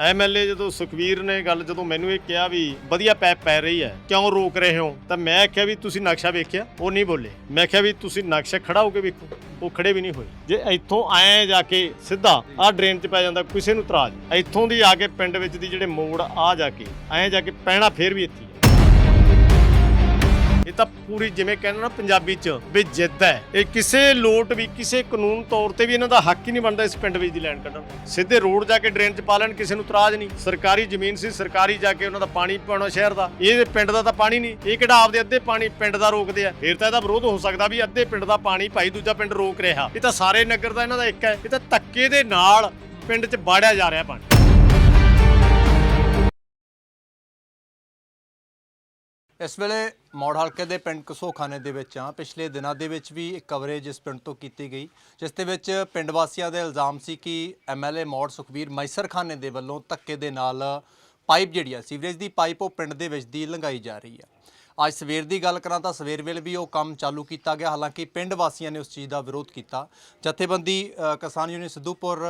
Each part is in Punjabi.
ਐਮਐਲਏ ਜਦੋਂ ਸੁਖਵੀਰ ਨੇ ਗੱਲ ਜਦੋਂ ਮੈਨੂੰ ਇਹ ਕਿਹਾ ਵੀ ਵਧੀਆ ਪੈਪ ਪੈ ਰਹੀ ਹੈ, ਕਿਉਂ ਰੋਕ ਰਹੇ ਹੋ? ਤਾਂ ਮੈਂ ਆਖਿਆ ਵੀ ਤੁਸੀਂ ਨਕਸ਼ਾ ਵੇਖਿਆ, ਉਹ ਨਹੀਂ ਬੋਲੇ। ਮੈਂ ਆਖਿਆ ਵੀ ਤੁਸੀਂ ਨਕਸ਼ਾ ਖੜਾ ਹੋ ਕੇ ਵੇਖੋ, ਉਹ ਖੜੇ ਵੀ ਨਹੀਂ ਹੋਏ। ਜੇ ਇੱਥੋਂ ਆਏ ਜਾ ਕੇ ਸਿੱਧਾ ਆਹ ਡਰੇਨ 'ਚ ਪੈ ਜਾਂਦਾ, ਕਿਸੇ ਨੂੰ ਤਰਾਜ ਇੱਥੋਂ ਦੀ ਆ ਕੇ ਪਿੰਡ ਵਿੱਚ ਦੀ ਜਿਹੜੇ ਮੋੜ ਆ ਜਾ ਕੇ, ਐਂ ਜਾ ਕੇ ਪੈਣਾ ਫੇਰ ਵੀ ਇੱਥੇ ਇਹ ਤਾਂ ਪੂਰੀ ਜਿਵੇਂ ਕਹਿੰਦੇ ਨਾ ਪੰਜਾਬੀ ਚ ਵੀ ਜਿੱਦ ਹੈ। ਇਹ ਕਿਸੇ ਲੋਟ ਵੀ, ਕਿਸੇ ਕਾਨੂੰਨ ਤੌਰ ਤੇ ਵੀ ਇਹਨਾਂ ਦਾ ਹੱਕ ਹੀ ਨਹੀਂ ਬਣਦਾ ਇਸ ਪਿੰਡ ਵਿੱਚ ਦੀ ਲੈਣ ਕੱਢਣ ਸਿੱਧੇ ਰੋਡ ਜਾ ਕੇ ਡਰੇਨ ਚ ਪਾ ਲੈਣ, ਕਿਸੇ ਨੂੰ ਤਰਾਜ ਨਹੀਂ। ਸਰਕਾਰੀ ਜ਼ਮੀਨ ਸੀ, ਸਰਕਾਰੀ ਜਾ ਕੇ ਉਹਨਾਂ ਦਾ ਪਾਣੀ ਪਾਉਣਾ ਸ਼ਹਿਰ ਦਾ। ਇਹ ਪਿੰਡ ਦਾ ਤਾਂ ਪਾਣੀ ਨਹੀਂ, ਇਹ ਕਿਹੜਾ ਆਪਦੇ ਅੱਧੇ ਪਾਣੀ ਪਿੰਡ ਦਾ ਰੋਕਦੇ ਆ। ਫਿਰ ਤਾਂ ਇਹਦਾ ਵਿਰੋਧ ਹੋ ਸਕਦਾ ਵੀ ਅੱਧੇ ਪਿੰਡ ਦਾ ਪਾਣੀ ਭਾਈ ਦੂਜਾ ਪਿੰਡ ਰੋਕ ਰਿਹਾ। ਇਹ ਤਾਂ ਸਾਰੇ ਨਗਰ ਦਾ ਇਹਨਾਂ ਦਾ ਇੱਕ ਹੈ। ਇਹ ਤਾਂ ਧੱਕੇ ਦੇ ਨਾਲ ਪਿੰਡ ਚ ਬਾੜਿਆ ਜਾ ਰਿਹਾ ਪਾਣੀ। ਇਸ ਵੇਲੇ ਮੌੜ ਹਲਕੇ ਦੇ ਪਿੰਡ ਕਸੋਖਾਨੇ ਦੇ ਵਿੱਚ ਆ ਪਿਛਲੇ ਦਿਨਾਂ ਦੇ ਵਿੱਚ ਵੀ ਇੱਕ ਕਵਰੇਜ ਇਸ ਪਿੰਡ ਤੋਂ ਕੀਤੀ ਗਈ, ਜਿਸ ਦੇ ਵਿੱਚ ਪਿੰਡ ਵਾਸੀਆਂ ਦੇ ਇਲਜ਼ਾਮ ਸੀ ਕਿ ਐਮਐਲਏ ਮੌੜ ਸੁਖਬੀਰ ਮੈਸਰਖਾਨੇ ਦੇ ਵੱਲੋਂ ਧੱਕੇ ਦੇ ਨਾਲ ਪਾਈਪ ਜਿਹੜੀ ਆ, ਸੀਵਰੇਜ ਦੀ ਪਾਈਪ ਉਹ ਪਿੰਡ ਦੇ ਵਿੱਚ ਦੀ ਲੰਘਾਈ ਜਾ ਰਹੀ ਹੈ ਅੱਜ ਸਵੇਰ ਦੀ ਗੱਲ ਕਰਾਂ ਤਾਂ ਸਵੇਰ ਵੇਲੇ ਵੀ ਉਹ ਕੰਮ ਚਾਲੂ ਕੀਤਾ ਗਿਆ। ਹਾਲਾਂਕਿ ਪਿੰਡ ਵਾਸੀਆਂ ਨੇ ਉਸ ਚੀਜ਼ ਦਾ ਵਿਰੋਧ ਕੀਤਾ। ਜਥੇਬੰਦੀ ਕਿਸਾਨ ਯੂਨੀਅਨ ਸਿੱਧੂਪੁਰ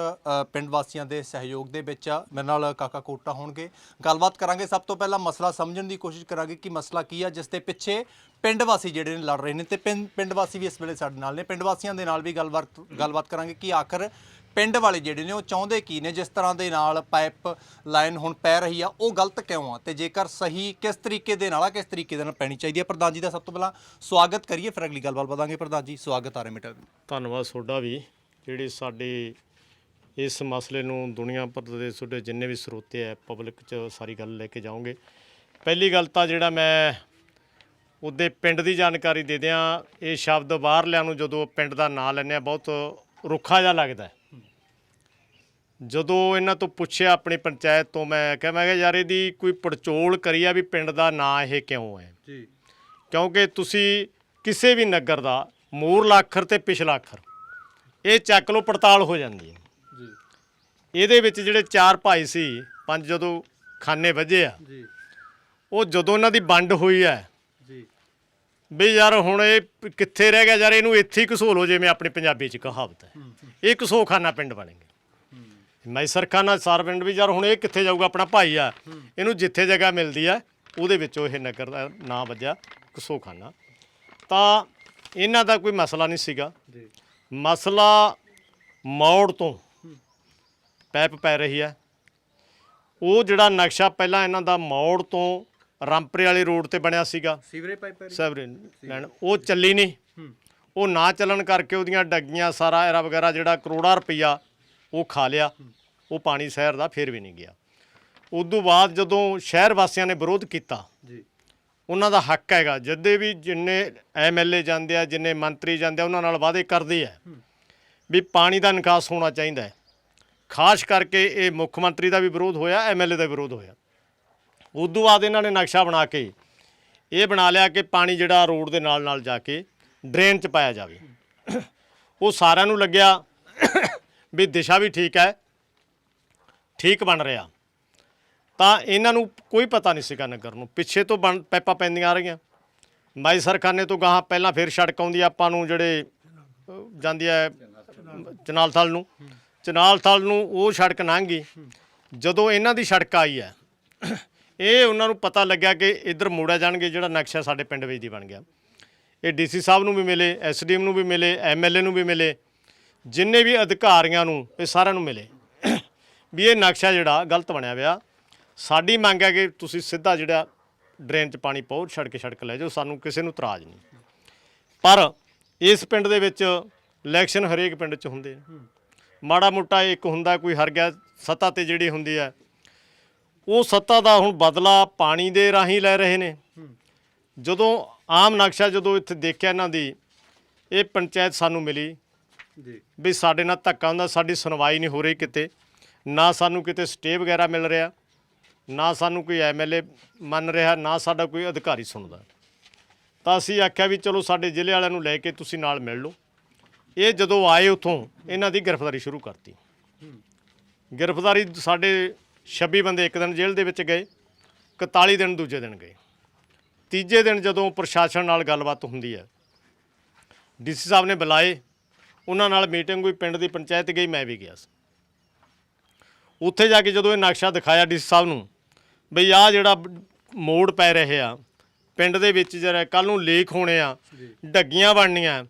ਪਿੰਡ ਵਾਸੀਆਂ ਦੇ ਸਹਿਯੋਗ ਦੇ ਵਿੱਚ ਮੇਰੇ ਨਾਲ ਕਾਕਾ ਕੋਟਾ ਹੋਣਗੇ। ਗੱਲਬਾਤ ਕਰਾਂਗੇ। ਸਭ ਤੋਂ ਪਹਿਲਾਂ ਮਸਲਾ ਸਮਝਣ ਦੀ ਕੋਸ਼ਿਸ਼ ਕਰਾਂਗੇ ਕਿ ਮਸਲਾ ਕੀ ਆ, ਜਿਸ ਦੇ ਪਿੱਛੇ ਪਿੰਡ ਵਾਸੀ ਜਿਹੜੇ ਨੇ ਲੜ ਰਹੇ ਨੇ ਤੇ ਪਿੰਡ ਪਿੰਡ ਵਾਸੀ ਵੀ ਇਸ ਵੇਲੇ ਸਾਡੇ ਨਾਲ ਨੇ। ਪਿੰਡ ਵਾਸੀਆਂ ਦੇ ਨਾਲ ਵੀ ਗੱਲਬਾਤ ਗੱਲਬਾਤ ਕਰਾਂਗੇ ਕਿ ਆਖਰ ਪਿੰਡ ਵਾਲੇ ਜਿਹੜੇ ਨੇ ਉਹ ਚਾਹੁੰਦੇ ਕੀ ਨੇ, ਜਿਸ ਤਰ੍ਹਾਂ ਦੇ ਨਾਲ ਪਾਈਪ ਲਾਈਨ ਹੁਣ ਪੈ ਰਹੀ ਆ, ਉਹ ਗਲਤ ਕਿਉਂ ਆ? ਤੇ ਜੇਕਰ ਸਹੀ ਕਿਸ ਤਰੀਕੇ ਦੇ ਨਾਲ ਆ, ਕਿਸ ਤਰੀਕੇ ਦੇ ਨਾਲ ਪੈਣੀ ਚਾਹੀਦੀ ਹੈ ਪ੍ਰਧਾਨ ਜੀ ਦਾ ਸਭ ਤੋਂ ਪਹਿਲਾਂ ਸਵਾਗਤ ਕਰੀਏ, ਫਿਰ ਅਗਲੀ ਗੱਲਬਾਤ ਵਧਾਂਗੇ। ਪ੍ਰਧਾਨ ਜੀ, ਸਵਾਗਤ ਆ ਰਹੇ ਮੀਟਰ ਧੰਨਵਾਦ ਤੁਹਾਡਾ ਵੀ, ਜਿਹੜੇ ਸਾਡੇ ਇਸ ਮਸਲੇ ਨੂੰ ਦੁਨੀਆ ਭਰ ਦੇ ਤੁਹਾਡੇ ਜਿੰਨੇ ਵੀ ਸਰੋਤੇ ਹੈ ਪਬਲਿਕ 'ਚ ਸਾਰੀ ਗੱਲ ਲੈ ਕੇ ਜਾਓਗੇ। ਪਹਿਲੀ ਗੱਲ ਤਾਂ ਜਿਹੜਾ ਮੈਂ ਉਹਦੇ ਪਿੰਡ ਦੀ ਜਾਣਕਾਰੀ ਦੇ ਦਿਆਂ, ਇਹ ਸ਼ਬਦ ਬਾਹਰਲਿਆਂ ਨੂੰ ਜਦੋਂ ਪਿੰਡ ਦਾ ਨਾਂ ਲੈਂਦੇ ਆ ਬਹੁਤ ਰੁੱਖਾ ਜਿਹਾ ਲੱਗਦਾ ਜਦੋਂ ਇਹਨਾਂ ਤੋਂ ਪੁੱਛਿਆ ਆਪਣੀ ਪੰਚਾਇਤ ਤੋਂ ਮੈਂ ਕਿਹਾ ਮੈਂ ਕਿਹਾ ਯਾਰ ਇਹਦੀ ਕੋਈ ਪੜਚੋਲ ਕਰੀ ਆ ਵੀ ਪਿੰਡ ਦਾ ਨਾਂ ਇਹ ਕਿਉਂ ਹੈ? ਜੀ। ਕਿਉਂਕਿ ਤੁਸੀਂ ਕਿਸੇ ਵੀ ਨਗਰ ਦਾ ਮੂਰਲਾ ਅੱਖਰ ਤੇ ਪਿਛਲਾ ਅੱਖਰ ਇਹ ਚੱਕ ਲਓ ਪੜਤਾਲ ਹੋ ਜਾਂਦੀ ਹੈ। ਜੀ। ਇਹਦੇ ਵਿੱਚ ਜਿਹੜੇ ਚਾਰ ਭਾਈ ਸੀ ਪੰਜ ਜਦੋਂ ਖਾਨੇ ਵੱਜੇ ਆ ਜੀ। ਉਹ ਜਦੋਂ ਇਹਨਾਂ ਦੀ ਵੰਡ ਹੋਈ ਹੈ ਜੀ। ਵੀ ਯਾਰ ਹੁਣ ਇਹ ਕਿੱਥੇ ਰਹਿ ਗਿਆ? ਯਾਰ ਇਹਨੂੰ ਇੱਥੇ ਹੀ ਘਸੋਲੋ ਜਿਵੇਂ ਆਪਣੀ ਪੰਜਾਬੀ ਚ ਕਹਾਵਤ ਹੈ। ਇਹ ਘਸੋਖਾਨਾ ਪਿੰਡ ਬਣੇਗਾ ਮੈਸਰਖਾਨਾ ਸਾਰ ਪਿੰਡ ਵੀ ਯਾਰ ਹੁਣ ਇਹ ਕਿੱਥੇ ਜਾਊਗਾ ਆਪਣਾ ਭਾਈ ਆ। ਇਹਨੂੰ ਜਿੱਥੇ ਜਗ੍ਹਾ ਮਿਲਦੀ ਆ ਉਹਦੇ ਵਿੱਚੋਂ ਇਹ ਨਗਰ ਦਾ ਨਾਂ ਵੱਜਿਆ ਘਸੋਖਾਨਾ ਤਾਂ ਇਹਨਾਂ ਦਾ ਕੋਈ ਮਸਲਾ ਨਹੀਂ ਸੀਗਾ। ਜੀ। ਮਸਲਾ ਮੌੜ ਤੋਂ ਪੈਪ ਪੈ ਰਹੀ ਹੈ ਉਹ ਜਿਹੜਾ ਨਕਸ਼ਾ ਪਹਿਲਾਂ ਇਹਨਾਂ ਦਾ ਮੌੜ ਤੋਂ ਰਾਮਪੁਰੇ ਵਾਲੀ ਰੋਡ ਤੇ ਬਣਿਆ ਸੀਗਾ। ਸੀਵਰੇਜ ਪਾਈਪ ਸੈਵਰਨ ਲੈਣ ਉਹ ਚੱਲੀ ਨਹੀਂ। ਉਹ ਨਾ ਚੱਲਣ ਕਰਕੇ ਉਹਦੀਆਂ ਡੱਗੀਆਂ ਸਾਰਾ ਐਰਾ ਵਗੈਰਾ ਜਿਹੜਾ ਕਰੋੜਾ ਰੁਪਈਆ ਉਹ ਖਾ ਲਿਆ ਉਹ ਪਾਣੀ ਸ਼ਹਿਰ ਦਾ ਫੇਰ ਵੀ ਨਹੀਂ ਗਿਆ। ਉਦੋਂ ਬਾਅਦ ਜਦੋਂ ਸ਼ਹਿਰ ਵਾਸੀਆਂ ਨੇ ਵਿਰੋਧ ਕੀਤਾ ਜੀ। ਉਹਨਾਂ ਦਾ ਹੱਕ ਹੈਗਾ। ਜਦੇ ਵੀ ਜਿੰਨੇ ਐਮਐਲਏ ਜਾਂਦੇ ਆ ਜਿੰਨੇ ਮੰਤਰੀ ਜਾਂਦੇ ਆ ਉਹਨਾਂ ਨਾਲ ਵਾਅਦੇ ਕਰਦੇ ਆ ਵੀ ਪਾਣੀ ਦਾ ਨਿਕਾਸ ਹੋਣਾ ਚਾਹੀਦਾ ਹੈ। ਖਾਸ ਕਰਕੇ ਇਹ ਮੁੱਖ ਮੰਤਰੀ ਦਾ ਵੀ ਵਿਰੋਧ ਹੋਇਆ ਐਮਐਲਏ ਦਾ ਵਿਰੋਧ ਹੋਇਆ। ਉਦੋਂ ਬਾਅਦ ਇਹਨਾਂ ਨੇ ਨਕਸ਼ਾ ਬਣਾ ਕੇ ਇਹ ਬਣਾ ਲਿਆ ਕਿ ਪਾਣੀ ਜਿਹੜਾ ਰੋਡ ਦੇ ਨਾਲ ਨਾਲ ਜਾ ਕੇ ਡਰੇਨ 'ਚ ਪਾਇਆ ਜਾਵੇ। ਉਹ ਸਾਰਿਆਂ ਨੂੰ ਲੱਗਿਆ ਵੀ ਦਿਸ਼ਾ ਵੀ ਠੀਕ ਹੈ, ਠੀਕ ਬਣ ਰਿਹਾ। ਤਾਂ ਇਹਨਾਂ ਨੂੰ ਕੋਈ ਪਤਾ ਨਹੀਂ ਸੀਗਾ ਨਗਰ ਨੂੰ। ਪਿੱਛੇ ਤੋਂ ਬਣ, ਪੈਪਾਂ ਪੈਂਦੀਆਂ ਆ ਰਹੀਆਂ। ਮਾਈ ਸਰਖਾਨੇ ਤੋਂ ਗਾਹਾਂ ਪਹਿਲਾਂ ਫਿਰ ਸੜਕ ਆਉਂਦੀ ਆ ਆਪਾਂ ਨੂੰ ਜਿਹੜੇ ਜਾਂਦੀ ਹੈ ਚਨਾਲ ਥਲ ਨੂੰ। ਚਨਾਲ ਥਲ ਨੂੰ ਉਹ ਸੜਕ ਲੰਘ ਗਈ। ਜਦੋਂ ਇਹਨਾਂ ਦੀ ਸੜਕ ਆਈ ਹੈ, ਇਹ ਉਹਨਾਂ ਨੂੰ ਪਤਾ ਲੱਗਿਆ ਕਿ ਇੱਧਰ ਮੋੜਿਆ ਜਾਣਗੇ, ਜਿਹੜਾ ਨਕਸ਼ਾ ਸਾਡੇ ਪਿੰਡ ਵਿੱਚ ਦੀ ਬਣ ਗਿਆ। ਇਹ ਡੀਸੀ ਸਾਹਿਬ ਨੂੰ ਵੀ ਮਿਲੇ, ਐਸਡੀਐਮ ਨੂੰ ਵੀ ਮਿਲੇ, ਐਮਐਲਏ ਨੂੰ ਵੀ ਮਿਲੇ। ਜਿੰਨੇ ਵੀ ਅਧਿਕਾਰੀਆਂ ਨੂੰ ਇਹ ਸਾਰਿਆਂ ਨੂੰ ਮਿਲੇ। ਵੀ ਇਹ ਨਕਸ਼ਾ ਜਿਹੜਾ ਗਲਤ ਬਣਿਆ ਹੋਇਆ ਸਾਡੀ ਮੰਗ ਹੈ ਕਿ ਤੁਸੀਂ ਸਿੱਧਾ ਜਿਹੜਾ ਡਰੇਨ 'ਚ ਪਾਣੀ ਪਾਓ ਸੜਕ ਛੜਕ ਲੈ ਜਾਓ, ਸਾਨੂੰ ਕਿਸੇ ਨੂੰ ਇਤਰਾਜ਼ ਨਹੀਂ। ਪਰ ਇਸ ਪਿੰਡ ਦੇ ਵਿੱਚ ਇਲੈਕਸ਼ਨ ਹਰੇਕ ਪਿੰਡ 'ਚ ਹੁੰਦੇ ਨੇ ਮਾੜਾ ਮੋਟਾ ਇੱਕ ਹੁੰਦਾ ਕੋਈ ਹਰ ਗਿਆ, ਸੱਤਾ ਤੇ ਜਿਹੜੀ ਹੁੰਦੀ ਹੈ। ਉਹ ਸੱਤਾ ਦਾ ਹੁਣ ਬਦਲਾ ਪਾਣੀ ਦੇ ਰਾਹੀਂ ਲੈ ਰਹੇ ਨੇ। ਜਦੋਂ ਆਮ ਨਕਸ਼ਾ ਜਦੋਂ ਇੱਥੇ ਦੇਖਿਆ ਇਹਨਾਂ ਦੀ, ਇਹ ਪੰਚਾਇਤ ਸਾਨੂੰ ਮਿਲੀ। ਜੀ। ਵੀ ਸਾਡੇ ਨਾਲ ਧੱਕਾ ਹੁੰਦਾ, ਸਾਡੀ ਸੁਣਵਾਈ ਨਹੀਂ ਹੋ ਰਹੀ ਕਿਤੇ। ਨਾ ਸਾਨੂੰ ਕਿਤੇ ਸਟੇ ਵਗੈਰਾ ਮਿਲ ਰਿਹਾ, ਨਾ ਸਾਨੂੰ ਕੋਈ ਐਮਐਲਏ ਮੰਨ ਰਿਹਾ, ਨਾ ਸਾਡਾ ਕੋਈ ਅਧਿਕਾਰੀ ਸੁਣਦਾ। ਤਾਂ ਅਸੀਂ ਆਖਿਆ ਵੀ ਚਲੋ ਸਾਡੇ ਜ਼ਿਲ੍ਹੇ ਵਾਲਿਆਂ ਨੂੰ ਲੈ ਕੇ ਤੁਸੀਂ ਨਾਲ ਮਿਲ ਲਓ। ਇਹ ਜਦੋਂ ਆਏ ਉਥੋਂ, ਇਹਨਾਂ ਦੀ ਗ੍ਰਿਫਤਾਰੀ ਸ਼ੁਰੂ ਕਰਤੀ। ਗ੍ਰਿਫਤਾਰੀ ਸਾਡੇ 26 ਬੰਦੇ ਇੱਕ ਦਿਨ ਜੇਲ੍ਹ ਦੇ ਵਿੱਚ ਗਏ 41 ਦਿਨ ਦੂਜੇ ਦਿਨ ਗਏ। ਤੀਜੇ ਦਿਨ ਜਦੋਂ ਪ੍ਰਸ਼ਾਸਨ ਨਾਲ ਗੱਲਬਾਤ ਹੁੰਦੀ ਹੈ, ਡੀਸੀ ਸਾਹਿਬ ਨੇ ਬੁਲਾਏ ਉਹਨਾਂ ਨਾਲ ਮੀਟਿੰਗ ਹੋਈ ਪਿੰਡ ਦੀ ਪੰਚਾਇਤ ਗਈ ਮੈਂ ਵੀ ਗਿਆ ਸੀ। ਉੱਥੇ ਜਾ ਕੇ ਜਦੋਂ ਇਹ ਨਕਸ਼ਾ ਦਿਖਾਇਆ ਡੀਸੀ ਸਾਹਿਬ ਨੂੰ ਬਈ ਆਹ ਜਿਹੜਾ ਮੋੜ ਪੈ ਰਹੇ ਆ ਪਿੰਡ ਦੇ ਵਿੱਚ ਜਿਹੜਾ ਕੱਲ ਨੂੰ ਲੀਕ ਹੋਣੇ ਆ ਡੱਗੀਆਂ ਬਣਨੀਆਂ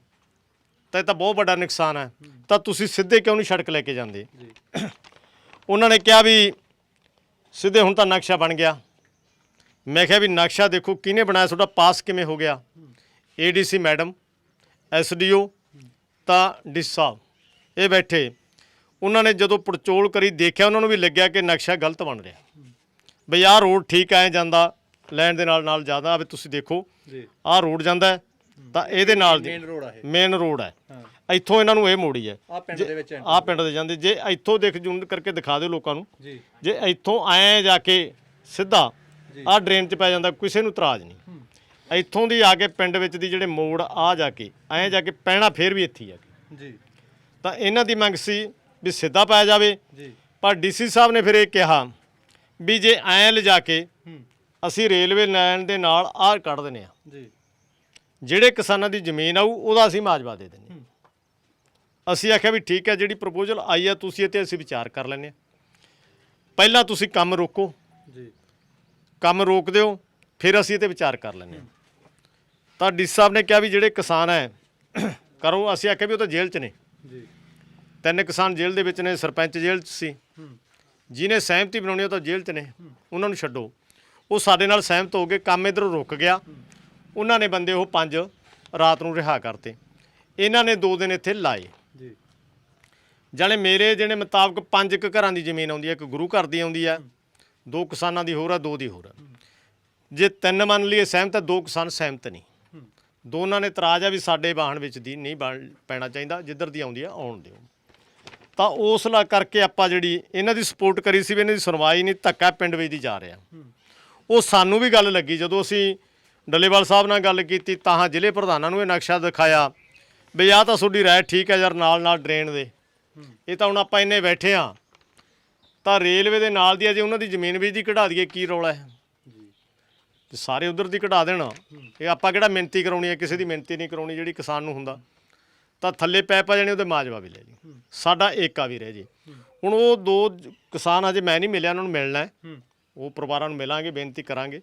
ਤਾਂ ਇਹ ਤਾਂ ਬਹੁਤ ਵੱਡਾ ਨੁਕਸਾਨ ਹੈ। ਤਾਂ ਤੁਸੀਂ ਸਿੱਧੇ ਕਿਉਂ ਨਹੀਂ ਸੜਕ ਲੈ ਕੇ ਜਾਂਦੇ? ਉਹਨਾਂ ਨੇ ਕਿਹਾ ਵੀ ਸਿੱਧੇ ਹੁਣ ਤਾਂ ਨਕਸ਼ਾ ਬਣ ਗਿਆ। ਮੈਂ ਕਿਹਾ ਵੀ ਨਕਸ਼ਾ ਦੇਖੋ ਕਿਹਨੇ ਬਣਾਇਆ ਤੁਹਾਡਾ ਪਾਸ ਕਿਵੇਂ ਹੋ ਗਿਆ? ਏਡੀਸੀ ਮੈਡਮ ਐਸਡੀਓ ਤਾਂ ਡੀਸੀ। ਸਾਹਿਬ ਇਹ ਬੈਠੇ। ਉਹਨਾਂ ਨੇ ਜਦੋਂ ਪੜਚੋਲ ਕਰੀ ਦੇਖਿਆ ਉਹਨਾਂ ਨੂੰ ਵੀ ਲੱਗਿਆ ਕਿ ਨਕਸ਼ਾ ਗਲਤ ਬਣ ਰਿਹਾ। ਬਈ ਆਹ ਰੋਡ ਠੀਕ ਆਏ ਜਾਂਦਾ ਲੈਣ ਦੇ ਨਾਲ ਨਾਲ ਜ਼ਿਆਦਾ ਵੀ ਤੁਸੀਂ ਦੇਖੋ ਜੀ। ਆਹ ਰੋਡ ਜਾਂਦਾ ਤਾਂ ਇਹਦੇ ਨਾਲ ਦੀ ਮੇਨ ਰੋਡ ਆ ਇਹ। ਮੇਨ ਰੋਡ ਹੈ। ਇੱਥੋਂ ਇਹਨਾਂ ਨੂੰ ਇਹ ਮੋੜੀ ਹੈ। ਆ ਪਿੰਡ ਦੇ ਵਿੱਚ ਆਹ ਪਿੰਡ ਦੇ ਜਾਂਦੇ। ਜੇ ਇੱਥੋਂ ਦੇਖ ਜੂਨ ਕਰਕੇ ਦਿਖਾ ਦਿਓ ਲੋਕਾਂ ਨੂੰ। ਜੀ। ਜੇ ਇੱਥੋਂ ਆਏ ਜਾ ਕੇ ਸਿੱਧਾ। ਆਹ ਡਰੇਨ 'ਚ ਪੈ ਜਾਂਦਾ ਕਿਸੇ ਨੂੰ ਇਤਰਾਜ਼ ਨਹੀਂ। ਇੱਥੋਂ ਦੀ ਆ ਕੇ ਪਿੰਡ ਵਿੱਚ ਦੀ ਜਿਹੜੇ ਮੋੜ ਆ ਜਾ ਕੇ ਐਂ ਜਾ ਕੇ ਪੈਣਾ ਫੇਰ ਵੀ ਇੱਥੇ ਹੀ ਆ ਕੇ। ਜੀ। ਤਾਂ ਇਹਨਾਂ ਦੀ ਮੰਗ ਸੀ ਵੀ ਸਿੱਧਾ ਪਾਇਆ ਜਾਵੇ। ਜੀ। ਪਰ ਡੀਸੀ ਸਾਹਿਬ ਨੇ ਫਿਰ ਇਹ ਕਿਹਾ ਵੀ ਜੇ ਐਂ ਲਿਜਾ ਕੇ ਅਸੀਂ ਰੇਲਵੇ ਲਾਈਨ ਦੇ ਨਾਲ ਆਹ ਕੱਢ ਦਿੰਦੇ ਆ ਜੀ। ਜਿਹੜੇ ਕਿਸਾਨਾਂ ਦੀ ਜ਼ਮੀਨ ਆਊ ਉਹਦਾ ਅਸੀਂ ਮਾਜਵਾ ਦੇ ਹਾਂ। ਅਸੀਂ ਆਖਿਆ ਵੀ ਠੀਕ ਹੈ ਜਿਹੜੀ ਪ੍ਰਪੋਜ਼ਲ ਆਈ ਆ ਤੁਸੀਂ ਇਹ ਤੇ ਅਸੀਂ ਵਿਚਾਰ ਕਰ ਲੈਂਦੇ ਹਾਂ। ਪਹਿਲਾਂ ਤੁਸੀਂ ਕੰਮ ਰੋਕੋ। ਜੀ। ਕੰਮ ਰੋਕ ਦਿਓ ਫਿਰ ਅਸੀਂ ਇਹ ਤੇ ਵਿਚਾਰ ਕਰ ਲੈਂਦੇ ਹਾਂ। ਤਾਂ ਡੀ ਸਾਹਿਬ ਨੇ ਕਿਹਾ ਵੀ ਜਿਹੜੇ ਕਿਸਾਨ ਹੈ ਕਰੋ ਅਸੀਂ ਆਖਿਆ ਵੀ ਉਹ ਤਾਂ ਜੇਲ੍ਹ 'ਚ ਨੇ। ਜੀ। ਤਿੰਨ ਕਿਸਾਨ ਜੇਲ੍ਹ ਦੇ ਵਿੱਚ ਨੇ ਸਰਪੰਚ ਜੇਲ੍ਹ 'ਚ ਸੀ। ਹੂੰ। ਜਿਹਨੇ ਸਹਿਮਤੀ ਬਣਾਉਣੀ ਉਹ ਤਾਂ ਜੇਲ੍ਹ 'ਚ ਨੇ। ਉਹਨਾਂ ਨੂੰ ਛੱਡੋ। ਉਹ ਸਾਡੇ ਨਾਲ ਸਹਿਮਤ ਹੋ ਗਏ ਕੰਮ ਇਧਰੋਂ ਰੁਕ ਗਿਆ। ਉਹਨਾਂ ਨੇ ਬੰਦੇ ਉਹ ਪੰਜ ਰਾਤ ਨੂੰ ਰਿਹਾ ਕਰਤੇ। ਇਹਨਾਂ ਨੇ ਦੋ ਦਿਨ ਇੱਥੇ ਲਾਏ। ਜੀ। ਜਾਣੇ ਮੇਰੇ ਜਿਹੜੇ ਮੁਤਾਬਕ ਪੰਜ ਕੁ ਘਰਾਂ ਦੀ ਜ਼ਮੀਨ ਆਉਂਦੀ ਹੈ ਇੱਕ ਗੁਰੂ ਘਰ ਦੀ ਆਉਂਦੀ ਹੈ ਦੋ ਕਿਸਾਨਾਂ ਦੀ ਹੋਰ ਆ ਦੋ ਦੀ ਹੋਰ ਆ। ਜੇ ਤਿੰਨ ਮੰਨ ਲਈਏ ਸਹਿਮਤ ਹੈ ਦੋ ਕਿਸਾਨ ਸਹਿਮਤ ਨਹੀਂ। ਦੋਨਾਂ ਨੇ ਇਤਰਾਜ਼ ਆ ਵੀ ਸਾਡੇ ਵਾਹਨ ਵਿੱਚ ਦੀ ਨਹੀਂ ਬਣ- ਪੈਣਾ ਚਾਹੀਦਾ, ਜਿੱਧਰ ਦੀ ਆਉਂਦੀ ਆ, ਆਉਣ ਦਿਓ। ਤਾਂ ਉਸ ਲਾ ਕਰਕੇ ਆਪਾਂ ਜਿਹੜੀ ਇਹਨਾਂ ਦੀ ਸਪੋਰਟ ਕਰੀ ਸੀ ਵੀ ਇਹਨਾਂ ਦੀ ਸੁਣਵਾਈ ਨਹੀਂ, ਧੱਕਾ ਪਿੰਡ ਵਿੱਚ ਦੀ ਜਾ ਰਿਹਾ। ਉਹ ਸਾਨੂੰ ਵੀ ਗੱਲ ਲੱਗੀ, ਜਦੋਂ ਅਸੀਂ ਡੱਲੇਵਾਲ ਸਾਹਿਬ ਨਾਲ ਗੱਲ ਕੀਤੀ, ਤਾਂ ਜ਼ਿਲ੍ਹੇ ਪ੍ਰਧਾਨਾਂ ਨੂੰ ਇਹ ਨਕਸ਼ਾ ਦਿਖਾਇਆ ਵੀ ਆਹ ਤਾਂ ਤੁਹਾਡੀ ਰਾਏ ਠੀਕ ਹੈ ਯਾਰ ਨਾਲ ਨਾਲ ਡਰੇਨ ਦੇ। ਇਹ ਤਾਂ ਹੁਣ ਆਪਾਂ ਇੰਨੇ ਬੈਠੇ ਆ। ਤਾਂ ਰੇਲਵੇ ਦੇ ਨਾਲ ਦੀ ਅਜੇ ਉਹਨਾਂ ਦੀ ਜ਼ਮੀਨ ਵੀ ਦੀ ਕਢਾ ਦਈਏ, ਕੀ ਰੌਲਾ ਹੈ? ਤੇ ਸਾਰੇ ਉਧਰ ਦੀ ਕਢਾ ਦੇਣਾ। ਇਹ ਆਪਾਂ ਕਿਹੜਾ ਮਿਹਨਤੀ ਕਰਾਉਣੀ ਹੈ ਕਿਸੇ ਦੀ ਮਿਹਨਤੀ ਨਹੀਂ ਕਰਾਉਣੀ ਜਿਹੜੀ ਕਿਸਾਨ ਨੂੰ ਹੁੰਦਾ। ਤਾਂ ਥੱਲੇ ਪੈ ਪਾ ਜਾਣੇ ਉਹਦੇ ਮਾਜਵਾ ਵੀ ਲੈ ਜੀ ਸਾਡਾ ਏਕਾ ਵੀ ਰਹਿ ਜੇ। ਹੁਣ ਉਹ ਦੋ ਕਿਸਾਨ ਹਜੇ ਮੈਂ ਨਹੀਂ ਮਿਲਿਆ ਉਹਨਾਂ ਨੂੰ ਮਿਲਣਾ ਹੈ। ਉਹ ਪਰਿਵਾਰਾਂ ਨੂੰ ਮਿਲਾਂਗੇ ਬੇਨਤੀ ਕਰਾਂਗੇ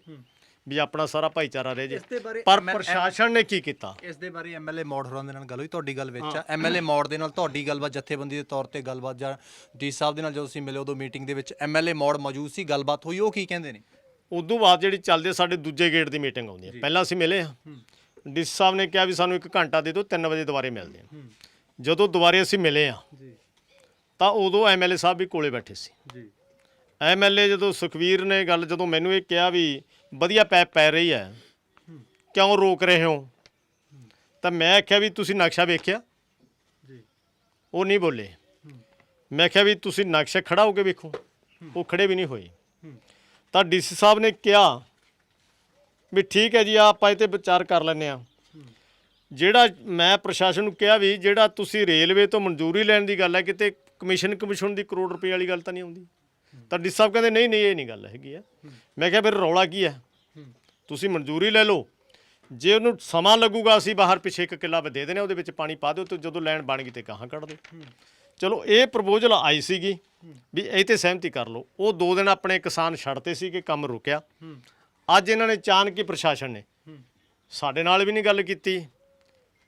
ਵੀ ਆਪਣਾ ਸਾਰਾ ਭਾਈਚਾਰਾ ਰਹਿ ਜੇ। ਪਰ ਪ੍ਰਸ਼ਾਸਨ ਨੇ ਕੀ ਕੀਤਾ? ਇਸ ਦੇ ਬਾਰੇ ਐਮਐਲਏ ਮੋੜ ਹੋਰਾਂ ਦੇ ਨਾਲ ਗੱਲ ਹੋਈ ਤੁਹਾਡੀ ਗੱਲ ਵਿੱਚ ਐਮਐਲਏ ਮੋੜ ਦੇ ਨਾਲ ਤੁਹਾਡੀ ਗੱਲਬਾਤ ਜਥੇਬੰਦੀ ਦੇ ਤੌਰ ਤੇ ਗੱਲਬਾਤ ਜਾਂ ਡੀ ਸਾਹਿਬ ਦੇ ਨਾਲ ਜਦੋਂ ਤੁਸੀਂ ਮਿਲੇ ਉਦੋਂ ਮੀਟਿੰਗ ਦੇ ਵਿੱਚ ਐਮਐਲਏ ਮੋੜ ਮੌਜੂਦ ਸੀ ਗੱਲਬਾਤ ਹੋਈ ਉਹ ਕੀ ਕਹਿੰਦੇ ਨੇ? ਉਦੋਂ ਬਾਅਦ ਜਿਹੜੀ ਚੱਲਦੀ ਹੈ ਸਾਡੇ ਦੂਜੇ ਗੇਟ ਦੀ ਮੀਟਿੰਗ ਆਉਂਦੀ ਹੈ। ਪਹਿਲਾਂ ਅਸੀਂ ਮਿਲੇ ਹਾਂ। ਡੀਸੀ ਸਾਹਿਬ ਨੇ ਕਿਹਾ ਵੀ ਸਾਨੂੰ ਇੱਕ ਘੰਟਾ ਦੇ ਦਿਓ 3 ਵਜੇ ਦੁਬਾਰੇ ਮਿਲਦੇ ਹਾਂ। ਜਦੋਂ ਦੁਬਾਰੇ ਅਸੀਂ ਮਿਲੇ ਹਾਂ ਤਾਂ ਉਦੋਂ ਐਮਐਲਏ ਸਾਹਿਬ ਵੀ ਕੋਲੇ ਬੈਠੇ ਸੀ। ਜੀ। ਐਮਐਲਏ ਜਦੋਂ ਸੁਖਵੀਰ ਨੇ ਗੱਲ ਜਦੋਂ ਮੈਨੂੰ ਇਹ ਕਿਹਾ ਵੀ ਵਧੀਆ ਪੈਪ ਪੈ ਰਹੀ ਹੈ ਕਿਉਂ ਰੋਕ ਰਹੇ ਹੋ? ਤਾਂ ਮੈਂ ਆਖਿਆ ਵੀ ਤੁਸੀਂ ਨਕਸ਼ਾ ਵੇਖਿਆ? ਜੀ। ਉਹ ਨਹੀਂ ਬੋਲੇ। ਮੈਂ ਕਿਹਾ ਵੀ ਤੁਸੀਂ ਨਕਸ਼ਾ ਖੜਾ ਹੋ ਕੇ ਵੇਖੋ। ਉਹ ਖੜੇ ਵੀ ਨਹੀਂ ਹੋਏ। ਤਾਂ ਡੀਸੀ ਸਾਹਿਬ ਨੇ ਕਿਹਾ ਵੀ ਠੀਕ ਹੈ ਜੀ ਆ ਆਪਾਂ ਇਹ ਤੇ ਵਿਚਾਰ ਕਰ ਲੈਂਦੇ ਆ ਜਿਹੜਾ ਮੈਂ ਪ੍ਰਸ਼ਾਸਨ ਨੂੰ ਕਿਹਾ ਵੀ ਜਿਹੜਾ ਤੁਸੀਂ ਰੇਲਵੇ ਤੋਂ ਮਨਜ਼ੂਰੀ ਲੈਣ ਦੀ ਗੱਲ ਹੈ, ਕਿਤੇ ਕਮਿਸ਼ਨ ਕਮਿਸ਼ਨ ਦੀ ਕਰੋੜ ਰੁਪਏ ਵਾਲੀ ਗੱਲ ਤਾਂ ਨਹੀਂ ਆਉਂਦੀ। ਤਾਂ ਡੀ ਸਾਹਿਬ ਕਹਿੰਦੇ, ਨਹੀਂ ਨਹੀਂ, ਇਹ ਨਹੀਂ ਗੱਲ ਹੈਗੀ ਆ ਮੈਂ ਕਿਹਾ, ਫਿਰ ਰੌਲਾ ਕੀ ਹੈ? ਤੁਸੀਂ ਮਨਜ਼ੂਰੀ ਲੈ ਲਓ। ਜੇ ਉਹਨੂੰ ਸਮਾਂ ਲੱਗੂਗਾ, ਅਸੀਂ ਬਾਹਰ ਪਿੱਛੇ ਇੱਕ ਕਿੱਲਾ ਦੇ ਦੇਣੇ, ਉਹਦੇ ਵਿੱਚ ਪਾਣੀ ਪਾ ਦਿਓ ਤੇ ਜਦੋਂ ਲੈਣ ਬਣ ਗਈ ਤੇ ਕਹਾਂ ਕੱਢ ਦਿਓ। ਚਲੋ ਇਹ ਪ੍ਰਪੋਜ਼ਲ ਆਈ ਸੀਗੀ ਵੀ ਇਹ ਤੇ ਸਹਿਮਤੀ ਕਰ ਲਓ। ਉਹ ਦੋ ਦਿਨ ਆਪਣੇ ਕਿਸਾਨ ਛੱਡਤੇ ਸੀ ਕਿ ਕੰਮ ਰੁਕਿਆ। ਅੱਜ ਇਹਨਾਂ ਨੇ ਅਚਾਨਕ ਹੀ ਪ੍ਰਸ਼ਾਸਨ ਨੇ ਸਾਡੇ ਨਾਲ ਵੀ ਨਹੀਂ ਗੱਲ ਕੀਤੀ।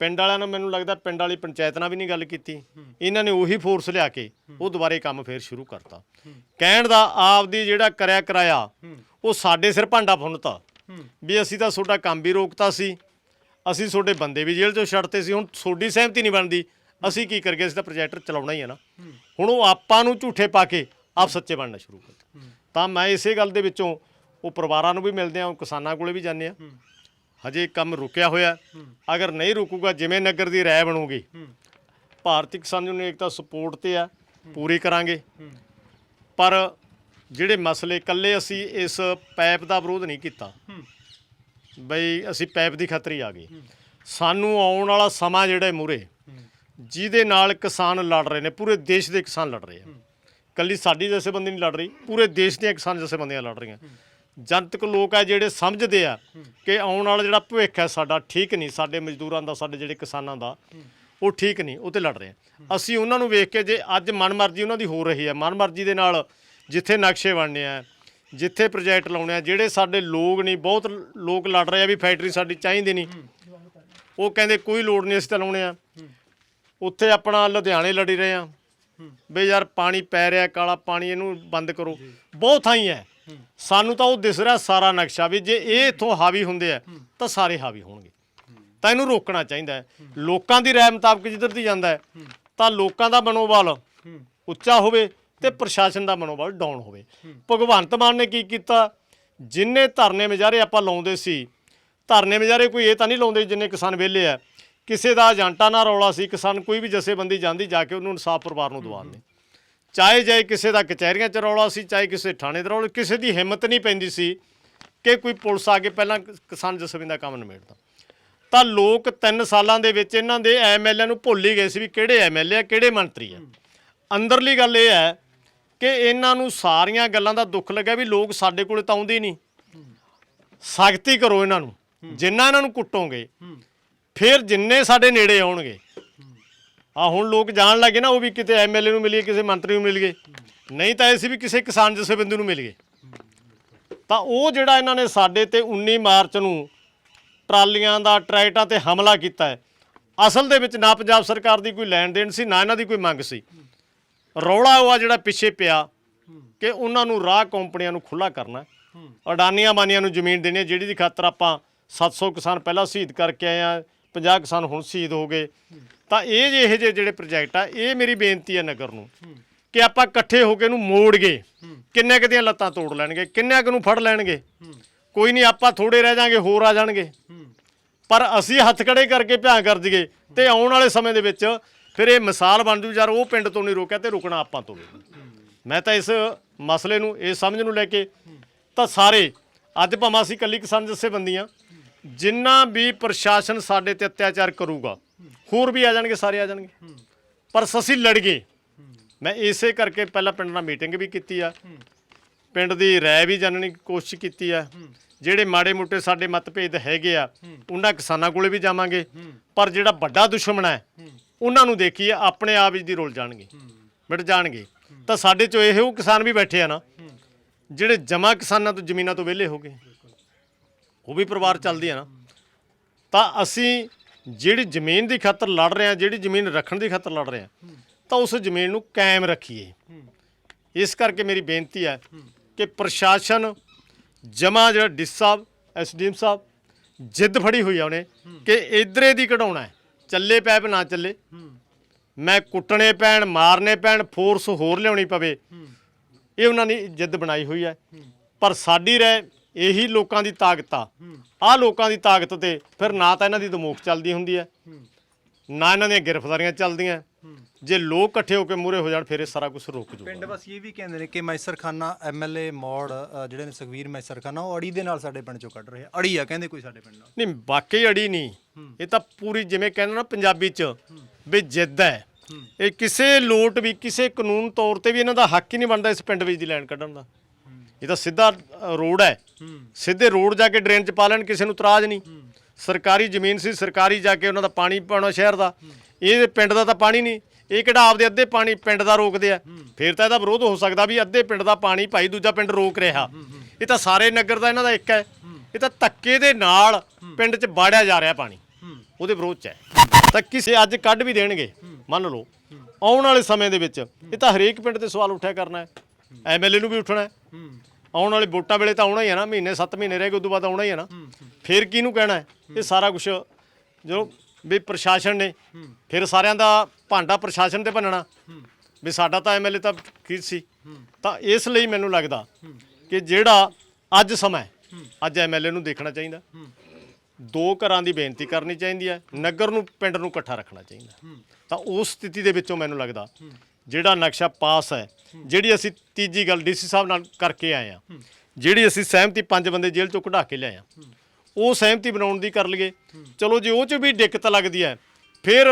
ਪਿੰਡ ਵਾਲਿਆਂ ਨਾਲ ਮੈਨੂੰ ਲੱਗਦਾ ਪਿੰਡ ਵਾਲੀ ਪੰਚਾਇਤ ਨਾਲ ਵੀ ਨਹੀਂ ਗੱਲ ਕੀਤੀ। ਇਹਨਾਂ ਨੇ ਉਹੀ ਫੋਰਸ ਲਿਆ ਕੇ ਉਹ ਦੁਬਾਰੇ ਕੰਮ ਫੇਰ ਸ਼ੁਰੂ ਕਰਤਾ। ਕਹਿਣ ਦਾ ਆਪਦੀ ਜਿਹੜਾ ਕਰਿਆ ਕਰਾਇਆ ਉਹ ਸਾਡੇ ਸਿਰ ਭਾਂਡਾ ਫੁੰਨਤਾ। ਵੀ ਅਸੀਂ ਤਾਂ ਤੁਹਾਡਾ ਕੰਮ ਵੀ ਰੋਕਤਾ ਸੀ। ਅਸੀਂ ਤੁਹਾਡੇ ਬੰਦੇ ਵੀ ਜੇਲ੍ਹ ਚੋਂ ਛੱਡਤੇ ਸੀ। ਹੁਣ ਤੁਹਾਡੀ ਸਹਿਮਤੀ ਨਹੀਂ ਬਣਦੀ। ਅਸੀਂ ਕੀ ਕਰਗੇ ਅਸੀਂ ਤਾਂ ਪ੍ਰੋਜੈਕਟ ਚਲਾਉਣਾ ਹੀ ਹੈ ਨਾ। ਹੁਣ ਉਹ ਆਪਾਂ ਨੂੰ ਝੂਠੇ ਪਾ ਕੇ ਆਪ ਸੱਚੇ ਬਣਨਾ ਸ਼ੁਰੂ ਕਰ ਤਾਂ ਮੈਂ ਇਸੇ ਗੱਲ ਦੇ ਵਿੱਚੋਂ ਉਹ ਪਰਿਵਾਰਾਂ ਨੂੰ ਵੀ ਮਿਲਦੇ ਆ ਉਹ ਕਿਸਾਨਾਂ ਕੋਲੇ ਵੀ ਜਾਂਦੇ ਆ ਹਜੇ ਕੰਮ ਰੁਕਿਆ ਹੋਇਆ ਅਗਰ ਨਹੀਂ ਰੁਕੂਗਾ ਜਿਵੇਂ ਨਗਰ ਦੀ ਰਾਏ ਬਣੂਗੀ ਭਾਰਤੀ ਕਿਸਾਨ ਯੂਨੀਅਨ ਏਕਤਾ ਸਪੋਰਟ ਤੇ ਆ ਪੂਰੀ ਕਰਾਂਗੇ। ਪਰ ਜਿਹੜੇ ਮਸਲੇ ਇਕੱਲੇ ਅਸੀਂ ਇਸ ਪਾਈਪ ਦਾ ਵਿਰੋਧ ਨਹੀਂ ਕੀਤਾ। ਬਈ ਅਸੀਂ ਪਾਈਪ ਦੀ ਖਤਰੀ ਆ ਗਏ। ਸਾਨੂੰ ਆਉਣ ਵਾਲਾ ਸਮਾਂ ਜਿਹੜਾ ਮੂਰੇ ਜਿਹਦੇ ਨਾਲ ਕਿਸਾਨ ਲੜ ਰਹੇ ਨੇ ਪੂਰੇ ਦੇਸ਼ ਦੇ ਕਿਸਾਨ ਲੜ ਰਹੇ ਆ। ਕੱਲੀ ਸਾਡੀ ਜਥੇਬੰਦੀ ਨਹੀਂ ਲੜ ਰਹੀ ਪੂਰੇ ਦੇਸ਼ ਦੀਆਂ ਕਿਸਾਨ ਜਥੇਬੰਦੀਆਂ ਲੜ ਰਹੀਆਂ। ਜਨਤਕ ਲੋਕ ਆ ਜਿਹੜੇ ਸਮਝਦੇ ਆ ਕਿ ਆਉਣ ਵਾਲਾ ਜਿਹੜਾ ਭਵਿੱਖ ਹੈ ਸਾਡਾ ਠੀਕ ਨਹੀਂ ਸਾਡੇ ਮਜ਼ਦੂਰਾਂ ਦਾ ਸਾਡੇ ਜਿਹੜੇ ਕਿਸਾਨਾਂ ਦਾ ਉਹ ਠੀਕ ਨਹੀਂ ਉਹ ਤੇ ਲੜ ਰਹੇ ਆ। ਅਸੀਂ ਉਹਨਾਂ ਨੂੰ ਵੇਖ ਕੇ ਜੇ ਅੱਜ ਮਨਮਰਜ਼ੀ ਉਹਨਾਂ ਦੀ ਹੋ ਰਹੀ ਹੈ ਮਨਮਰਜ਼ੀ ਦੇ ਨਾਲ ਜਿੱਥੇ ਨਕਸ਼ੇ ਬਣਨੇ ਆ ਜਿੱਥੇ ਪ੍ਰੋਜੈਕਟ ਲਾਉਣੇ ਆ ਜਿਹੜੇ ਸਾਡੇ ਲੋਕ ਨਹੀਂ ਬਹੁਤ ਲੋਕ ਲੜ ਰਹੇ ਆ ਵੀ ਫੈਕਟਰੀ ਸਾਡੀ ਚਾਹੀਦੀ ਨਹੀਂ। ਉਹ ਕਹਿੰਦੇ ਕੋਈ ਲੋੜ ਨਹੀਂ ਅਸੀਂ ਤਾਂ ਲਾਉਣੇ ਆ। ਉੱਥੇ ਆਪਣਾ ਲੁਧਿਆਣੇ ਲੜੀ ਰਹੇ ਆ ਵੀ ਯਾਰ ਪਾਣੀ ਪੈ ਰਿਹਾ ਕਾਲਾ ਪਾਣੀ ਇਹਨੂੰ ਬੰਦ ਕਰੋ। ਬਹੁਤ ਥਾਈਂ ਹੈ। ਸਾਨੂੰ ਤਾਂ ਉਹ ਦਿਸ ਰਿਹਾ ਸਾਰਾ ਨਕਸ਼ਾ ਵੀ ਜੇ ਇਹ ਇੱਥੋਂ ਹਾਵੀ ਹੁੰਦੇ ਆ ਤਾਂ ਸਾਰੇ ਹਾਵੀ ਹੋਣਗੇ। ਤਾਂ ਇਹਨੂੰ ਰੋਕਣਾ ਚਾਹੀਦਾ ਹੈ। ਲੋਕਾਂ ਦੀ ਰਾਏ ਮੁਤਾਬਕ ਜਿੱਧਰ ਦੀ ਜਾਂਦਾ ਹੈ ਤਾਂ ਲੋਕਾਂ ਦਾ ਮਨੋਬਲ ਉੱਚਾ ਹੋਵੇ ਤੇ ਪ੍ਰਸ਼ਾਸਨ ਦਾ ਮਨੋਬਲ ਡਾਊਨ ਹੋਵੇ। ਭਗਵੰਤ ਮਾਨ ਨੇ ਕੀ ਕੀਤਾ? ਜਿੰਨੇ ਧਰਨੇ ਮਜਾਰੇ ਆਪਾਂ ਲਾਉਂਦੇ ਸੀ ਧਰਨੇ ਮਜਾਰੇ ਕੋਈ ਇਹ ਤਾਂ ਨਹੀਂ ਲਾਉਂਦੇ ਜਿੰਨੇ ਕਿਸਾਨ ਵਿਹਲੇ ਆ। ਕਿਸੇ ਦਾ ਏਜੰਟਾ ਨਾਲ ਰੌਲਾ ਸੀ ਕਿਸਾਨ ਕੋਈ ਵੀ ਜਥੇਬੰਦੀ ਜਾਂਦੀ ਜਾ ਕੇ ਉਹਨੂੰ ਇਨਸਾਫ ਪਰਿਵਾਰ ਨੂੰ ਦਿਵਾਉਂਦੇ। ਚਾਹੇ ਜਾਏ ਕਿਸੇ ਦਾ ਕਚਹਿਰੀਆਂ ਚ ਰੌਲਾ ਸੀ, ਚਾਹੇ ਕਿਸੇ ਥਾਣੇ ਦਾ ਰੌਲਾ, ਕਿਸੇ ਦੀ ਹਿੰਮਤ ਨਹੀਂ ਪੈਂਦੀ ਸੀ ਕਿ ਕੋਈ ਪੁਲਿਸ ਆ ਕੇ ਪਹਿਲਾਂ ਕਿਸਾਨ ਜਥੇਬੰਦੀ ਦਾ ਕੰਮ ਨਿਬੇੜਦਾ। ਤਾਂ ਲੋਕ 3 ਸਾਲਾਂ ਦੇ ਵਿੱਚ ਇਹਨਾਂ ਦੇ ਐਮਐਲਏ ਨੂੰ ਭੁੱਲ ਹੀ ਗਏ ਸੀ ਵੀ ਕਿਹੜੇ ਐਮਐਲਏ ਆ, ਕਿਹੜੇ ਮੰਤਰੀ ਆ। ਅੰਦਰਲੀ ਗੱਲ ਇਹ ਹੈ ਕਿ ਇਹਨਾਂ ਨੂੰ ਸਾਰੀਆਂ ਗੱਲਾਂ ਦਾ ਦੁੱਖ ਲੱਗਿਆ ਵੀ ਲੋਕ ਸਾਡੇ ਕੋਲੇ ਤਾਂ ਆਉਂਦੇ ਨਹੀਂ। ਸਖਤੀ ਕਰੋ ਇਹਨਾਂ ਨੂੰ। ਜਿੰਨਾ ਇਹਨਾਂ ਨੂੰ ਕੁੱਟੋਗੇ ਫਿਰ ਜਿੰਨੇ ਸਾਡੇ ਨੇੜੇ ਆਉਣਗੇ। ਆ ਹੁਣ ਲੋਕ ਜਾਣ ਲੱਗੇ ਨਾ ਉਹ ਵੀ ਕਿਤੇ ਐਮਐਲਏ ਨੂੰ ਮਿਲੀਏ ਕਿਸੇ ਮੰਤਰੀ ਨੂੰ ਮਿਲ ਗਏ ਨਹੀਂ ਤਾਂ ਇਹ ਸੀ ਵੀ ਕਿਸੇ ਕਿਸਾਨ ਜਥੇਬੰਦੀ ਨੂੰ ਮਿਲ ਗਏ ਤਾਂ ਉਹ ਜਿਹੜਾ ਇਹਨਾਂ ਨੇ ਸਾਡੇ ਤੇ 19 ਮਾਰਚ ਨੂੰ ਟਰਾਲੀਆਂ ਦਾ ਟਰੈਕਟਾਂ ਤੇ ਹਮਲਾ ਕੀਤਾ ਹੈ ਅਸਲ ਦੇ ਵਿੱਚ ਨਾ ਪੰਜਾਬ ਸਰਕਾਰ ਦੀ ਕੋਈ ਲੈਣ ਦੇਣ ਸੀ ਨਾ ਇਹਨਾਂ ਦੀ ਕੋਈ ਮੰਗ ਸੀ। ਰੌਲਾ ਉਹ ਆ ਜਿਹੜਾ ਪਿੱਛੇ ਪਿਆ ਕਿ ਉਹਨਾਂ ਨੂੰ ਰਾਹ ਕੰਪਨੀਆਂ ਨੂੰ ਖੁੱਲਾ ਕਰਨਾ। ਅਡਾਨੀਆਂ ਬਾਨੀਆਂ ਨੂੰ ਜ਼ਮੀਨ ਦੇਣੀ ਜਿਹੜੀ ਦੀ ਖਾਤਰ ਆਪਾਂ 700 ਕਿਸਾਨ ਪਹਿਲਾਂ ਸ਼ਹੀਦ ਕਰਕੇ ਆਏ ਆ 50 ਕਿਸਾਨ ਹੁਣ ਸ਼ਹੀਦ ਹੋ ਗਏ। ਤਾਂ ਇਹ ਜਿਹੇ ਜਿਹੇ ਜਿਹੜੇ ਪ੍ਰੋਜੈਕਟ ਆ ਇਹ ਮੇਰੀ ਬੇਨਤੀ ਹੈ ਨਗਰ ਨੂੰ ਕਿ ਆਪਾਂ ਇਕੱਠੇ ਹੋ ਕੇ ਇਹਨੂੰ ਮੋੜ ਗਏ ਕਿੰਨੇ ਕੁ ਦੀਆਂ ਲੱਤਾਂ ਤੋੜ ਲੈਣਗੇ ਕਿੰਨੇ ਕੁ ਨੂੰ ਫੜ ਲੈਣਗੇ। ਕੋਈ ਨਹੀਂ ਆਪਾਂ ਥੋੜੇ ਰਹਿ ਜਾਾਂਗੇ ਹੋਰ ਆ ਜਾਣਗੇ। ਪਰ ਅਸੀਂ ਹੱਥ ਖੜੇ ਕਰਕੇ ਭਿਆਂ ਕਰ ਜੀਏ ਤੇ ਆਉਣ ਵਾਲੇ ਸਮੇਂ ਦੇ ਵਿੱਚ ਫਿਰ ਇਹ ਮਿਸਾਲ ਬਣ ਜੂ ਯਾਰ ਉਹ ਪਿੰਡ ਤੋਂ ਨਹੀਂ ਰੋਕਿਆ ਤੇ ਰੁਕਣਾ ਆਪਾਂ ਤੋਂ ਮੈਂ ਤਾਂ ਇਸ ਮਸਲੇ ਨੂੰ ਇਹ ਸਮਝ ਨੂੰ ਲੈ ਕੇ ਤਾਂ ਸਾਰੇ ਅੱਜ ਭਾਵੇਂ ਅਸੀਂ ਕੱਲੀ ਕਿਸਾਨ ਜਥੇਬੰਦੀਆਂ ਜਿੰਨਾ ਵੀ ਪ੍ਰਸ਼ਾਸਨ ਸਾਡੇ ਤੇ ਅਤਿਆਚਾਰ ਕਰੂਗਾ, ਹੋਰ ਵੀ ਆ ਜਾਣਗੇ, ਸਾਰੇ ਆ ਜਾਣਗੇ। ਪਰ ਅਸੀਂ ਲੜ ਗਏ। ਮੈਂ ਇਸੇ ਕਰਕੇ ਪਹਿਲਾਂ ਪਿੰਡ ਨਾਲ ਮੀਟਿੰਗ ਵੀ ਕੀਤੀ ਆ। ਪਿੰਡ ਦੀ ਰਾਏ ਵੀ ਜਾਣਨ ਦੀ ਕੋਸ਼ਿਸ਼ ਕੀਤੀ ਆ। ਜਿਹੜੇ ਮਾੜੇ ਮੋਟੇ ਸਾਡੇ ਮਤਭੇਦ ਹੈਗੇ ਆ, ਉਹਨਾਂ ਕਿਸਾਨਾਂ ਕੋਲੇ ਵੀ ਜਾਵਾਂਗੇ। ਪਰ ਜਿਹੜਾ ਵੱਡਾ ਦੁਸ਼ਮਣ ਹੈ, ਉਹਨਾਂ ਨੂੰ ਦੇਖੀਏ, ਆਪਣੇ ਆਪ ਹੀ ਦੀ ਰੋਲ ਜਾਣਗੇ, ਮਿਟ ਜਾਣਗੇ। ਤਾਂ ਸਾਡੇ ਚੋਂ ਇਹੋ ਕਿਸਾਨ ਵੀ ਬੈਠੇ ਆ ਨਾ, ਜਿਹੜੇ ਜਮਾ ਕਿਸਾਨਾਂ ਤੋਂ ਜ਼ਮੀਨਾਂ ਤੋਂ ਵਿਹਲੇ ਹੋ ਗਏ। ਉਹ ਵੀ ਪਰਿਵਾਰ ਚੱਲਦੀ ਆ ਨਾ। ਤਾਂ ਅਸੀਂ ਜਿਹੜੀ ਜ਼ਮੀਨ ਦੀ ਖਾਤਰ ਲੜ ਰਹੇ ਹਾਂ ਜਿਹੜੀ ਜ਼ਮੀਨ ਰੱਖਣ ਦੀ ਖਾਤਰ ਲੜ ਰਹੇ ਹਾਂ ਤਾਂ ਉਸ ਜ਼ਮੀਨ ਨੂੰ ਕਾਇਮ ਰੱਖੀਏ। ਇਸ ਕਰਕੇ ਮੇਰੀ ਬੇਨਤੀ ਹੈ ਕਿ ਪ੍ਰਸ਼ਾਸਨ ਜਮਾ ਜਿਹੜਾ ਡਿਸ ਸਾਹਿਬ ਐਸਡੀਐਮ ਸਾਹਿਬ, ਜਿੱਦ ਫੜੀ ਹੋਈ ਆ ਉਹਨੇ ਕਿ ਇਧਰੇ ਦੀ ਕਢਾਉਣਾ ਹੈ, ਚੱਲੇ ਪੈਪ ਨਾ ਚੱਲੇ। ਮੈਂ ਕੁੱਟਣੇ ਪੈਣ, ਮਾਰਨੇ ਪੈਣ ਫੋਰਸ ਹੋਰ ਲਿਆਉਣੀ ਪਵੇ, ਇਹ ਉਹਨਾਂ ਨੇ ਜਿੱਦ ਬਣਾਈ ਹੋਈ ਹੈ। ਪਰ ਸਾਡੀ ਰਹਿ ਇਹੀ ਲੋਕਾਂ ਦੀ ਤਾਕਤ ਆ। ਆਹ ਲੋਕਾਂ ਦੀ ਤਾਕਤ ਤੇ ਫਿਰ ਨਾ ਤਾਂ ਇਹਨਾਂ ਦੀ ਦਮੋਖ ਚੱਲਦੀ ਹੁੰਦੀ ਹੈ ਨਾ ਇਹਨਾਂ ਦੀਆਂ ਗ੍ਰਿਫਤਾਰੀਆਂ ਚੱਲਦੀਆਂ। ਜੇ ਲੋਕ ਇਕੱਠੇ ਹੋ ਕੇ ਮੂਰੇ ਹੋ ਜਾਣ ਫਿਰ ਇਹ ਸਾਰਾ ਕੁਝ ਰੁਕ ਜੂਗਾ ਪਿੰਡ ਵਾਸੀ ਇਹ ਵੀ ਕਹਿੰਦੇ ਨੇ ਕਿ ਮੈਸਰ ਖਾਨਾ ਐਮਐਲਏ ਮੋੜ ਜਿਹੜੇ ਨੇ ਸੁਖਵੀਰ ਮੈਸਰ ਖਾਨਾ ਉਹ ਅੜੀ ਦੇ ਨਾਲ ਸਾਡੇ ਪਿੰਡ ਚੋਂ ਕੱਢ ਰਹੇ ਆ। ਅੜੀ ਆ ਕਹਿੰਦੇ ਕੋਈ ਸਾਡੇ ਪਿੰਡ ਨਾਲ। ਨਹੀਂ ਵਾਕਈ ਅੜੀ ਨਹੀਂ। ਇਹ ਤਾਂ ਪੂਰੀ ਜਿਵੇਂ ਕਹਿੰਦੇ ਨਾ ਪੰਜਾਬੀ ਚ ਵੀ ਜਿੱਦ ਹੈ। ਇਹ ਕਿਸੇ ਲੋਟ ਵੀ ਕਿਸੇ ਕਾਨੂੰਨ ਤੌਰ ਤੇ ਵੀ ਇਹਨਾਂ ਦਾ ਹੱਕ ਹੀ ਨਹੀਂ ਬਣਦਾ ਇਸ ਪਿੰਡ ਵਿੱਚ ਦੀ ਲਾਈਨ ਕੱਢਣ ਦਾ। ਇਹ ਤਾਂ ਸਿੱਧਾ ਰੋਡ ਹੈ। ਸਿੱਧੇ ਰੋਡ ਜਾ ਕੇ ਡਰੇਨ ਚ ਪਾ ਲੈਣ, ਕਿਸੇ ਨੂੰ ਤਰਾਜ ਨਹੀਂ। ਸਰਕਾਰੀ ਜ਼ਮੀਨ ਸੀ, ਸਰਕਾਰੀ ਜਾ ਕੇ ਉਹਨਾਂ ਦਾ ਪਾਣੀ ਪਾਉਣਾ ਸ਼ਹਿਰ ਦਾ। ਇਹ ਪਿੰਡ ਦਾ ਤਾਂ ਪਾਣੀ ਨਹੀਂ, ਇਹ ਕਿਹੜਾ ਆਪਦੇ ਅੱਧੇ ਪਾਣੀ ਪਿੰਡ ਦਾ ਰੋਕਦੇ ਆ। ਫਿਰ ਤਾਂ ਇਹਦਾ ਵਿਰੋਧ ਹੋ ਸਕਦਾ ਵੀ ਅੱਧੇ ਪਿੰਡ ਦਾ ਪਾਣੀ ਭਾਈ ਦੂਜਾ ਪਿੰਡ ਰੋਕ ਰਿਹਾ। ਇਹ ਤਾਂ ਸਾਰੇ ਨਗਰ ਦਾ ਇਹਨਾਂ ਦਾ ਇੱਕ ਹੈ। ਇਹ ਤਾਂ ਧੱਕੇ ਦੇ ਨਾਲ ਪਿੰਡ 'ਚ ਬਾੜਿਆ ਜਾ ਰਿਹਾ ਪਾਣੀ। ਉਹਦੇ ਵਿਰੋਧ 'ਚ ਹੈ। ਤਾਂ ਕਿਸੇ ਅੱਜ ਕੱਢ ਵੀ ਦੇਣਗੇ। ਮੰਨ ਲਓ, ਆਉਣ ਵਾਲੇ ਸਮੇਂ ਦੇ ਵਿੱਚ ਇਹ ਤਾਂ ਹਰੇਕ ਪਿੰਡ ਤੇ ਸਵਾਲ ਉੱਠਿਆ ਕਰਨਾ ਹੈ। ਐਮਐਲਏ ਨੂੰ ਵੀ ਉੱਠਣਾ ਹੈ। ਆਉਣ ਵਾਲੇ ਵੋਟਾਂ ਵੇਲੇ ਤਾਂ ਆਉਣਾ ਹੀ ਹੈ ਨਾ ਮਹੀਨੇ 7 ਮਹੀਨੇ ਰਹਿ ਗਏ ਉਦੋਂ ਬਾਅਦ ਆਉਣਾ ਹੀ ਹੈ ਨਾ ਫਿਰ ਕਿਹਨੂੰ ਕਹਿਣਾ ਹੈ? ਇਹ ਸਾਰਾ ਕੁਝ ਜੋ ਵੀ ਪ੍ਰਸ਼ਾਸਨ ਨੇ ਫਿਰ ਸਾਰਿਆਂ ਦਾ ਭਾਂਡਾ ਪ੍ਰਸ਼ਾਸਨ ਤੇ ਭੰਨਣਾ। ਵੀ ਸਾਡਾ ਤਾਂ ਐਮਐਲਏ ਤਾਂ ਕੀ ਸੀ? ਤਾਂ ਇਸ ਲਈ ਮੈਨੂੰ ਲੱਗਦਾ ਕਿ ਜਿਹੜਾ ਅੱਜ ਸਮਾਂ ਹੈ, ਅੱਜ ਐਮਐਲਏ ਨੂੰ ਦੇਖਣਾ ਚਾਹੀਦਾ। ਦੋ ਘਰਾਂ ਦੀ ਬੇਨਤੀ ਕਰਨੀ ਚਾਹੀਦੀ ਹੈ। ਨਗਰ ਨੂੰ ਪਿੰਡ ਨੂੰ ਇਕੱਠਾ ਰੱਖਣਾ ਚਾਹੀਦਾ। ਤਾਂ ਉਸ ਸਥਿਤੀ ਦੇ ਵਿੱਚੋਂ ਮੈਨੂੰ ਲੱਗਦਾ ਜਿਹੜਾ ਨਕਸ਼ਾ ਪਾਸ ਹੈ, ਜਿਹੜੀ ਅਸੀਂ ਤੀਜੀ ਗੱਲ ਡੀਸੀ ਸਾਹਿਬ ਨਾਲ ਕਰਕੇ ਆਏ ਆ ਜਿਹੜੀ ਅਸੀਂ ਸਹਿਮਤੀ ਪੰਜ ਬੰਦੇ ਜੇਲ੍ਹ ਚੋਂ ਕਢਾ ਕੇ ਲਿਆਏ ਆ ਉਹ ਸਹਿਮਤੀ ਬਣਾਉਣ ਦੀ ਕਰ ਲਈਏ। ਚਲੋ ਜੇ ਉਹ ਚ ਵੀ ਦਿੱਕਤ ਲੱਗਦੀ ਹੈ, ਫਿਰ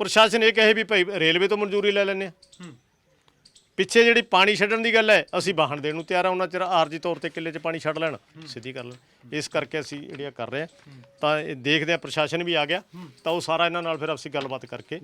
ਪ੍ਰਸ਼ਾਸਨ ਇਹ ਕਹੇ ਵੀ ਭਾਈ ਰੇਲਵੇ ਤੋਂ ਮਨਜ਼ੂਰੀ ਲੈ ਲੈਂਦੇ ਆ ਪਿੱਛੇ ਜਿਹੜੀ ਪਾਣੀ ਛੱਡਣ ਦੀ ਗੱਲ ਹੈ, ਅਸੀਂ ਵਾਹਣ ਦੇਣ ਨੂੰ ਤਿਆਰ ਆ ਉਹਨਾਂ ਚਿਰ ਆਰਜੀ ਤੌਰ ਤੇ ਕਿੱਲੇ 'ਚ ਪਾਣੀ ਛੱਡ ਲੈਣ, ਸਿੱਧੀ ਕਰ ਲੈਣ ਇਸ ਕਰਕੇ ਅਸੀਂ ਜਿਹੜੀਆਂ ਕਰ ਰਹੇ ਆ ਤਾਂ ਇਹ ਦੇਖਦੇ ਆ ਪ੍ਰਸ਼ਾਸਨ ਵੀ ਆ ਗਿਆ, ਤਾਂ ਉਹ ਸਾਰਾ ਇਹਨਾਂ ਨਾਲ ਫਿਰ ਅਸੀਂ ਗੱਲਬਾਤ ਕਰਕੇ